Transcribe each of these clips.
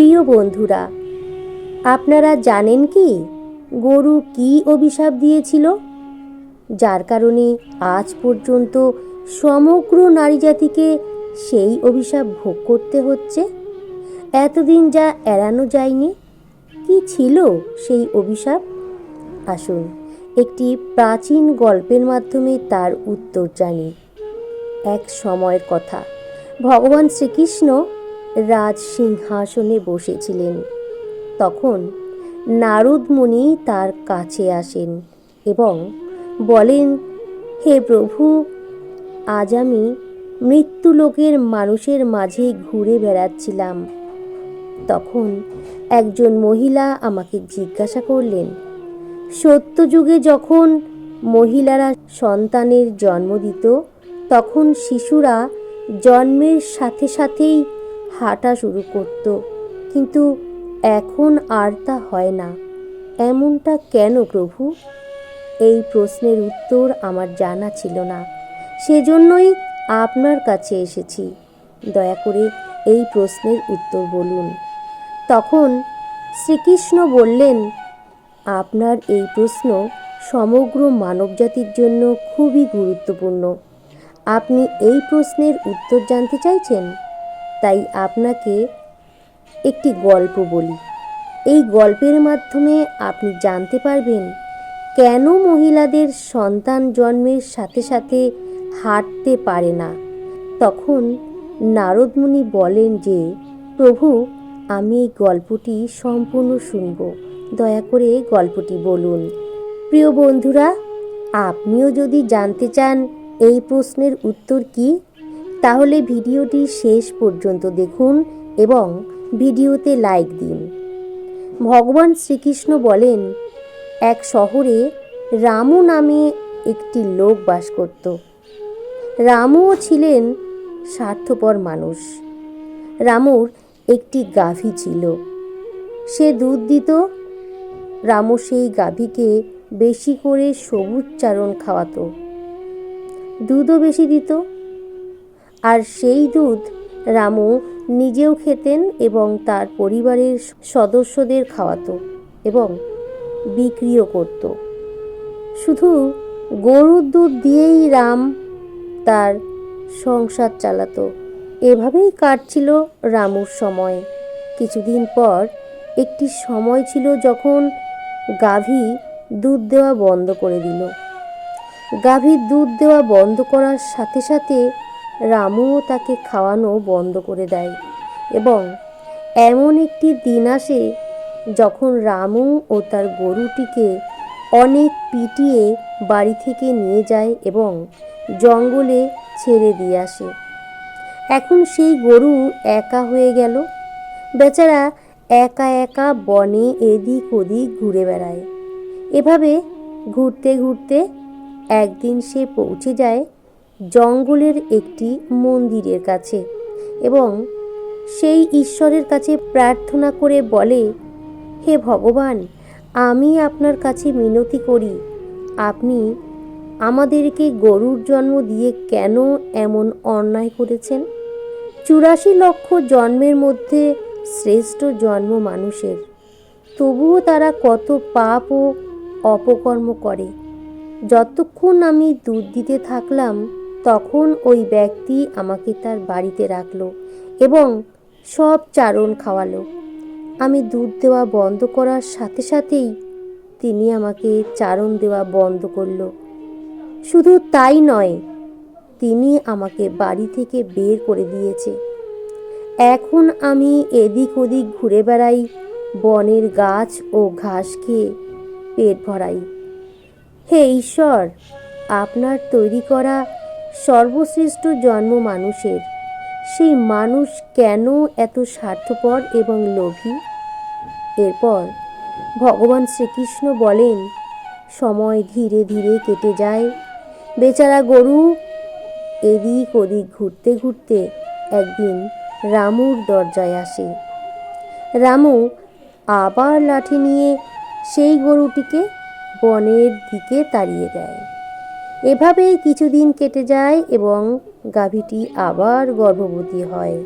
প্রিয় বন্ধুরা, আপনারা জানেন কি গরু কি অভিশাপ দিয়েছিল? যার কারণে আজ পর্যন্ত সমগ্র নারী জাতিকে সেই অভিশাপ ভোগ করতে হচ্ছে। এতদিন যা এড়ানো যায়নি, কি ছিল সেই অভিশাপ? আসুন একটি প্রাচীন গল্পের মাধ্যমে তার উত্তর জানি। এক সময়ের কথা, ভগবান শ্রীকৃষ্ণ রাজ সিংহাসনে বসেছিলেন। তখন নারদ মুনি তার কাছে আসেন এবং বলেন, হে প্রভু, আজ আমি মৃত্যুলোকের মানুষের মাঝে ঘুরে বেড়াচ্ছিলাম। তখন একজন মহিলা আমাকে জিজ্ঞাসা করলেন, সত্যযুগে যখন মহিলারা সন্তানের জন্ম দিত, তখন শিশুরা জন্মের সাথে সাথেই হাঁটা শুরু করত। কিন্তু এখন আর তা হয় না। এমনটা কেন প্রভু? এই প্রশ্নের উত্তর আমার জানা ছিল না। সেজন্যই আপনার কাছে এসেছি। দয়া করে এই প্রশ্নের উত্তর বলুন। তখন শ্রীকৃষ্ণ বললেন, আপনার এই প্রশ্ন সমগ্র মানবজাতির জন্য খুবই গুরুত্বপূর্ণ। আপনি এই প্রশ্নের উত্তর জানতে চাইছেন? তাই আপনাকে একটি গল্প বলি। এই গল্পের মাধ্যমে আপনি জানতে পারবেন কেন মহিলাদের সন্তান জন্মের সাথে সাথে হাঁটতে পারে না। তখন নারদমুনি বলেন যে, প্রভু, আমি এই গল্পটি সম্পূর্ণ শুনব। দয়া করে গল্পটি বলুন। প্রিয় বন্ধুরা, আপনিও যদি জানতে চান এই প্রশ্নের উত্তর কি তাহলে ভিডিওটি শেষ পর্যন্ত দেখুন এবং ভিডিওতে লাইক দিন। ভগবান শ্রীকৃষ্ণ বলেন, এক শহরে রামু নামে একটি লোক বাস করত। রামুও ছিলেন স্বার্থপর মানুষ। রামুর একটি গাভী ছিল। সে দুধ দিত। রামু সেই গাভীকে বেশি করে সবুজ চারণ খাওয়াতো। দুধও বেশি দিত। আর সেই দুধ রামু নিজেও খেতেন এবং তার পরিবারের সদস্যদের খাওয়াতো এবং বিক্রিও করত। শুধু গরুর দুধ দিয়েই রাম তার সংসার চালাতো। এভাবেই কাটছিল রামুর সময়। কিছুদিন পর একটি সময় ছিল যখন গাভী দুধ দেওয়া বন্ধ করে দিল। গাভীর দুধ দেওয়া বন্ধ করার সাথে সাথে রামুও তাকে খাওয়ানো বন্ধ করে দেয় এবং এমন একটি দিন আসে যখন রামু ও তার গরুটিকে অনেক পিটিয়ে বাড়ি থেকে নিয়ে যায় এবং জঙ্গলে ছেড়ে দিয়ে আসে। এখন সেই গরু একা হয়ে গেল। বেচারা একা একা বনে এদিক ওদিক ঘুরে বেড়ায়। এভাবে ঘুরতে ঘুরতে একদিন সে পৌঁছে যায় জঙ্গলের একটি মন্দিরের কাছে এবং সেই ঈশ্বরের কাছে প্রার্থনা করে বলে, হে ভগবান, আমি আপনার কাছে মিনতি করি। আপনি আমাদেরকে গরুর জন্ম দিয়ে কেন এমন অন্যায় করেছেন? চুরাশি লক্ষ জন্মের মধ্যে শ্রেষ্ঠ জন্ম মানুষের। তবুও তারা কত পাপ ও অপকর্ম করে। যতক্ষণ আমি দুধ দিতে থাকলাম তখন ওই ব্যক্তি আমাকে তার বাড়িতে রাখল এবং সব চারণ খাওয়ালো। আমি দুধ দেওয়া বন্ধ করার সাথে সাথেই তিনি আমাকে চারণ দেওয়া বন্ধ করল। শুধু তাই নয়, তিনি আমাকে বাড়ি থেকে বের করে দিয়েছে। এখন আমি এদিক ওদিক ঘুরে বেড়াই, বনের গাছ ও ঘাস খেয়ে পেট ভরাই। হে ঈশ্বর, আপনার তৈরি করা সর্বশ্রেষ্ঠ জন্ম মানুষের। সেই মানুষ কেন এত স্বার্থপর এবং লোভী? এরপর ভগবান শ্রীকৃষ্ণ বলেন, সময় ধীরে ধীরে কেটে যায়। বেচারা গরু এদিক ওদিক ঘুরতে ঘুরতে একদিন রামুর দরজায় আসে। রামু আবার লাঠি নিয়ে সেই গরুটিকে বনের দিকে তাড়িয়ে দেয়। এভাবেই কিছুদিন কেটে যায় এবং গাভীটি আবার গর্ভবতী হয়।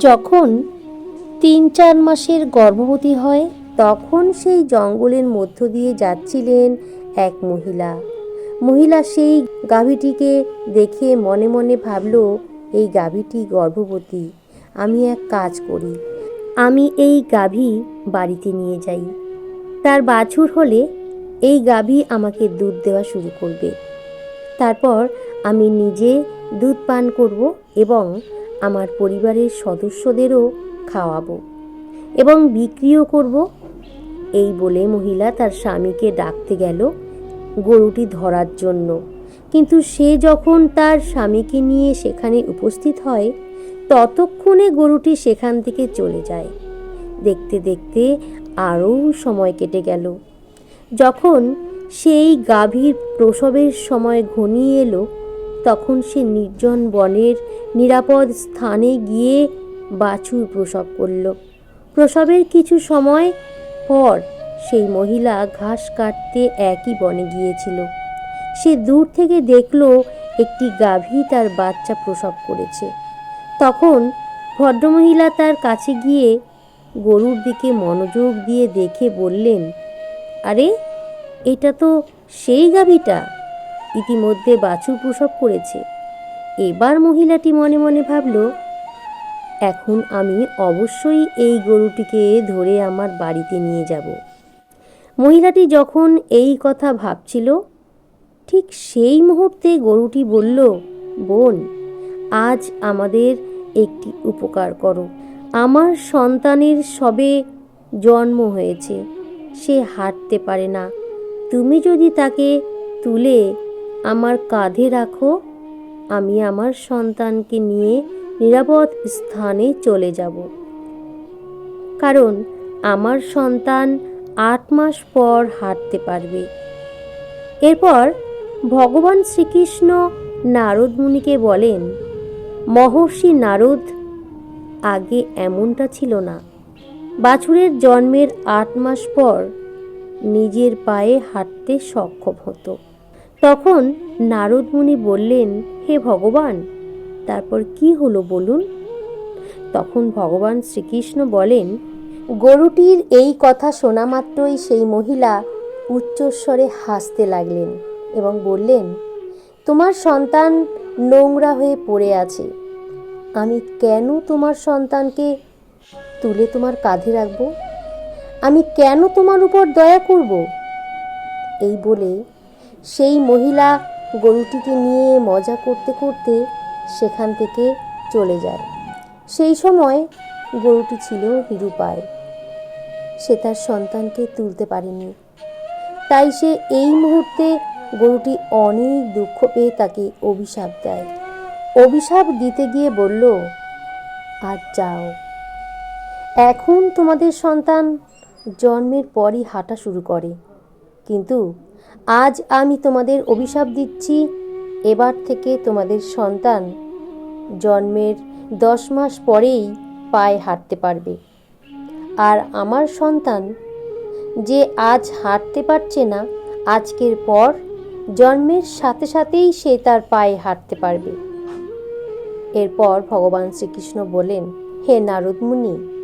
যখন তিন চার মাসের গর্ভবতী হয়, তখন সেই জঙ্গলের মধ্য দিয়ে যাচ্ছিলেন এক মহিলা। মহিলা সেই গাভীটিকে দেখে মনে মনে ভাবল, এই গাভীটি গর্ভবতী, আমি এক কাজ করি। আমি এই গাভী বাড়িতে নিয়ে যাই। তার বাছুর হলে এই গাভী আমাকে দুধ দেওয়া শুরু করবে। তারপর আমি নিজে দুধ পান করব এবং আমার পরিবারের সদস্যদেরও খাওয়াবো এবং বিক্রিও করব। এই বলে মহিলা তার স্বামীকে ডাকতে গেল গরুটি ধরার জন্য। কিন্তু সে যখন তার স্বামীকে নিয়ে সেখানে উপস্থিত হয়, ততক্ষণে গরুটি সেখান থেকে চলে যায়। দেখতে দেখতে আরও সময় কেটে গেল। যখন সেই গাভীর প্রসবের সময় ঘনিয়ে এলো, তখন সে নির্জন বনের নিরাপদ স্থানে গিয়ে বাছুর প্রসব করল। প্রসবের কিছু সময় পর সেই মহিলা ঘাস কাটতে একই বনে গিয়েছিল। সে দূর থেকে দেখল একটি গাভী তার বাচ্চা প্রসব করেছে। তখন ভদ্রমহিলা তার কাছে গিয়ে গরুর দিকে মনোযোগ দিয়ে দেখে বললেন, আরে এটা তো সেই গাভীটা। ইতিমধ্যে বাছুর প্রসব করেছে। এবার মহিলাটি মনে মনে ভাবল, এখন আমি অবশ্যই এই গরুটিকে ধরে আমার বাড়িতে নিয়ে যাব। মহিলাটি যখন এই কথা ভাবছিল, ঠিক সেই মুহূর্তে গরুটি বলল, বোন, আজ আমাদের একটি উপকার করো। আমার সন্তানের সবে জন্ম হয়েছে। সে হাঁটতে পারে না। তুমি যদি তাকে তুলে আমার কাঁধে রাখো, আমি আমার সন্তানকে নিয়ে নিরাপদ স্থানে চলে যাব। কারণ আমার সন্তান আট মাস পর হাঁটতে পারবে। এরপর ভগবান শ্রীকৃষ্ণ নারদ মুনিকে বলেন, মহর্ষি নারদ, আগে এমনটা ছিল না। বাছুরের জন্মের আট মাস পর নিজের পায়ে হাঁটতে সক্ষম হতো। তখন নারদ মুনি বললেন, হে ভগবান, তারপর কি হলো বলুন? তখন ভগবান শ্রীকৃষ্ণ বলেন, গরুটির এই কথা শোনা মাত্রই সেই মহিলা উচ্চস্বরে হাসতে লাগলেন এবং বললেন, তোমার সন্তান নোংরা হয়ে পড়ে আছে। আমি কেন তোমার সন্তানকে তুলে তোমার কাঁধে রাখব? আমি কেন তোমার উপর দয়া করব? এই বলে সেই মহিলা গরুটিকে নিয়ে মজা করতে করতে সেখান থেকে চলে যায়। সেই সময় গরুটি ছিল নিরুপায় সে তার সন্তানকে তুলতে পারেনি। তাই সে এই মুহূর্তে গরুটি অনেক দুঃখ পেয়ে তাকে অভিশাপ দেয়। অভিশাপ দিতে গিয়ে বলল, আজ যাও। এখন তোমাদের সন্তান জন্মের পরই হাঁটা শুরু করে। কিন্তু আজ আমি তোমাদের অভিশাপ দিচ্ছি, এবার থেকে তোমাদের সন্তান জন্মের দশ মাস পরেই পায়ে হাঁটতে পারবে। আর আমার সন্তান যে আজ হাঁটতে পারছে না, আজকের পর জন্মের সাথে সাথেই সে তার পায়ে হাঁটতে পারবে। এরপর ভগবান শ্রীকৃষ্ণ বলেন, হে নারদ মুনি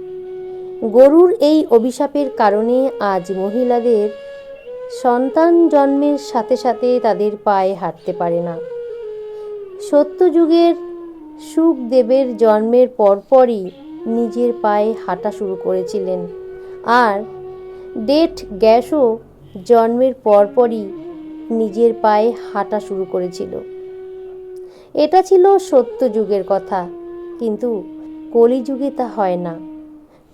গরুর এই অভিশাপের কারণে আজ মহিলাদের সন্তান জন্মের সাথে সাথে তাদের পায়ে হাঁটতে পারে না। সত্যযুগের সুখদেবের জন্মের পরপরই নিজের পায়ে হাঁটা শুরু করেছিলেন। আর ডেট গ্যাসও জন্মের পরপরই নিজের পায়ে হাঁটা শুরু করেছিল। এটা ছিল সত্য যুগের কথা, কিন্তু কলিযুগে তা হয় না।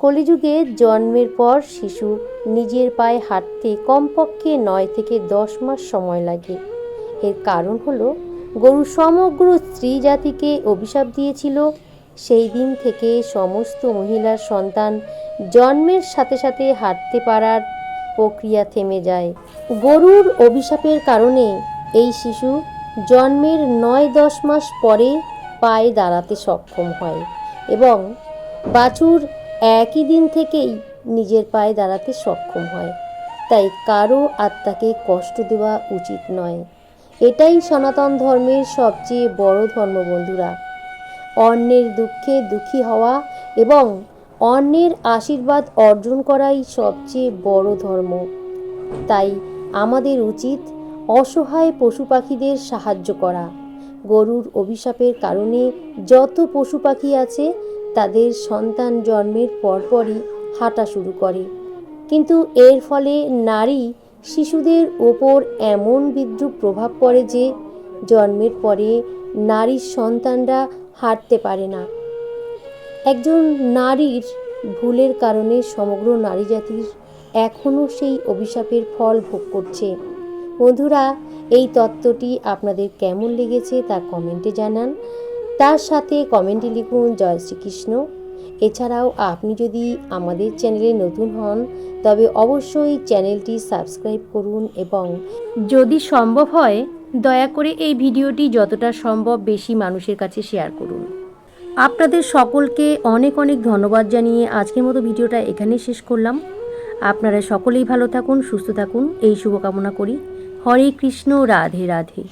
কলিযুগে জন্মের পর শিশু নিজের পায়ে হাঁটতে কমপক্ষে নয় থেকে দশ মাস সময় লাগে। এর কারণ হলো, গরু সমগ্র স্ত্রী জাতিকে অভিশাপ দিয়েছিল। সেই দিন থেকে সমস্ত মহিলার সন্তান জন্মের সাথে সাথে হাঁটতে পারার প্রক্রিয়া থেমে যায়। গরুর অভিশাপের কারণে এই শিশু জন্মের নয় দশ মাস পরে পায়ে দাঁড়াতে সক্ষম হয় এবং বাছুর একই দিন থেকেই নিজের পায়ে দাঁড়াতে সক্ষম হয়। তাই কারও আত্মাকে কষ্ট দেওয়া উচিত নয়। এটাই সনাতন ধর্মের সবচেয়ে বড় ধর্ম বন্ধুরা অন্যের দুঃখে দুঃখী হওয়া এবং অন্যের আশীর্বাদ অর্জন করাই সবচেয়ে বড় ধর্ম। তাই আমাদের উচিত অসহায় পশু পাখিদের সাহায্য করা। গরুর অভিশাপের কারণে যত পশু পাখি আছে তাদের সন্তান জন্মের পরপরই হাঁটা শুরু করে। কিন্তু এর ফলে নারী শিশুদের ওপর এমন বিদ্রুপ প্রভাব পড়ে যে, জন্মের পরে নারীর সন্তানরা হাঁটতে পারে না। একজন নারীর ভুলের কারণে সমগ্র নারী জাতির এখনও সেই অভিশাপের ফল ভোগ করছে। বন্ধুরা, এই তত্ত্বটি আপনাদের কেমন লেগেছে তা কমেন্টে জানান। তার সাথে কমেন্টে লিখুন, জয় শ্রীকৃষ্ণ। এছাড়াও আপনি যদি আমাদের চ্যানেলে নতুন হন, তবে অবশ্যই চ্যানেলটি সাবস্ক্রাইব করুন এবং যদি সম্ভব হয়, দয়া করে এই ভিডিওটি যতটা সম্ভব বেশি মানুষের কাছে শেয়ার করুন। আপনাদের সকলকে অনেক অনেক ধন্যবাদ জানিয়ে আজকের মতো ভিডিওটা এখানেই শেষ করলাম। আপনারা সকলেই ভালো থাকুন, সুস্থ থাকুন। এই শুভকামনা করি। হরে কৃষ্ণ, রাধে রাধে।